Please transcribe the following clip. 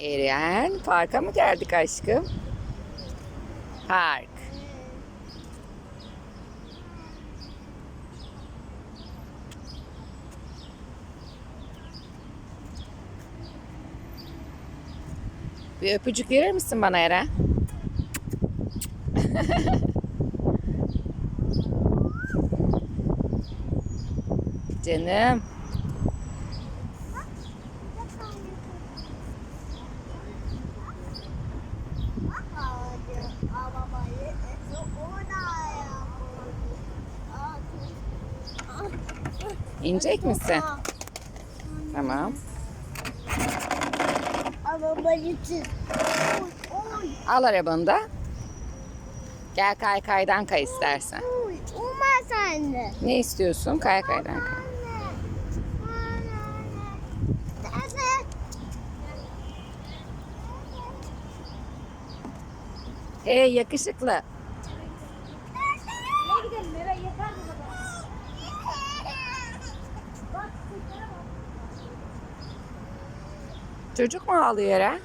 Eren parka mı geldik aşkım? Park. Bir öpücük verir misin bana Eren? Canım. İnecek misin? Tamam. Al arabanı da. Gel kaykaydan kay istersen. Olmaz anne. Ne istiyorsun? Kaykaydan kay. Hey yakışıklı. Çocuk mu ağlıyor Eren?